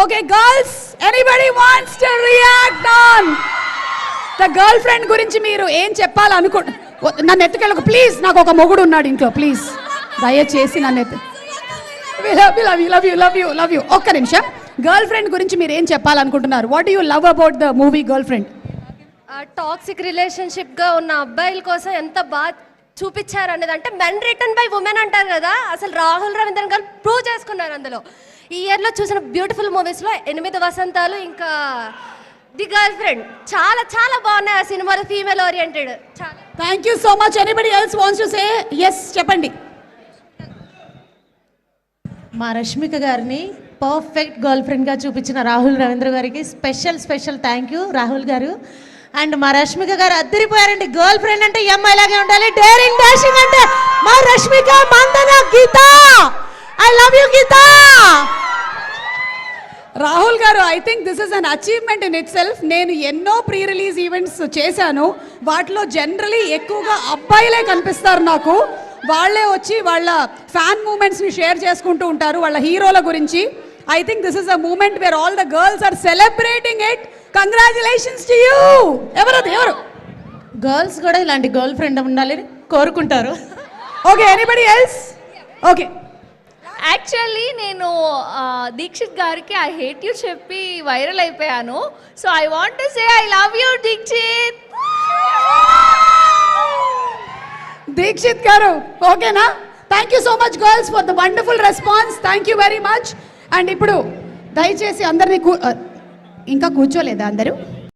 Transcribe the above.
Okay girls anybody wants to react on the girlfriend గురించి మీరు ఏం చెప్పాలనుకో నన్ను ఎత్తుకెళ్ళకు ప్లీజ్ నాకు ఒక మొగుడు ఉన్నాడు ఇంట్లో ప్లీజ్ దయచేసి నన్ను ఎత్తు love you love you love you love you love you ఒక్క నిమిషం. గర్ల్ ఫ్రెండ్ గురించి మీరు ఏం చెప్పాలనుకుంటున్నారు? What you love about the movie girlfriend toxic రిలేషన్షిప్గా ఉన్న అబ్బాయిల కోసం ఎంత బాగా చూపించారు అనేది అంటే మెన్ రిటర్న్ బై ఉమెన్ అంటారు కదా. అసలు రాహుల్ రవీంద్రన్ గారు ప్రూవ్ చేసుకున్నారు అందులో. ఈ ఇయర్లో చూసిన బ్యూటిఫుల్ మూవీస్లో ఎనిమిది వసంతాలు ఇంకా ది గర్ల్ ఫ్రెండ్. చాలా చాలా బాగున్నాయి ఆ సినిమాలు ఫీమేల్ ఓరియంటెడ్. చాలా. Thank you so much anybody else wants to say yes చెప్పండి. మా రష్మిక గారిని పర్ఫెక్ట్ గర్ల్ ఫ్రెండ్గా చూపించిన రాహుల్ రవీంద్ర గారికి special special thank you Rahul garu. And మా రష్మిక గారు అద్దరిపోయారండి. గర్ల్ ఫ్రెండ్ అంటే ఈ అమ్మాయి లాగే ఉండాలి. డేరింగ్ డాషింగ్ అంటే మా Rashmika Mandanna Geetha! I love you Geetha Rahul garu I think this is an achievement in itself నేను ఎన్నో ప్రీ రిలీజ్ ఈవెంట్స్ చేశాను వాటిలో జనరలీ ఎక్కువగా అబ్బాయిలే కనిపిస్తారు నాకు వాళ్ళే వచ్చి వాళ్ళ ఫ్యాన్ మూమెంట్స్ని షేర్ చేసుకుంటూ ఉంటారు వాళ్ళ హీరోల గురించి I think this is a moment where all the girls are celebrating it congratulations to you ఎవరు అది? ఎవరు గర్ల్స్ కూడా ఇలాంటి గర్ల్ ఫ్రెండ్ ఉండాలని కోరుకుంటారు. Okay anybody else okay actually నేను దీక్షిత్ గారికి ఐ హేట్ యూ చెప్పి వైరల్ అయిపోయాను. So I want to say I love you Dikshith. Dikshith garu ఓకేనా? Thank you so much girls for the wonderful response thank you very much and ఇప్పుడు దయచేసి అందరినీ కూ ఇంకా కూర్చోలేదా అందరూ?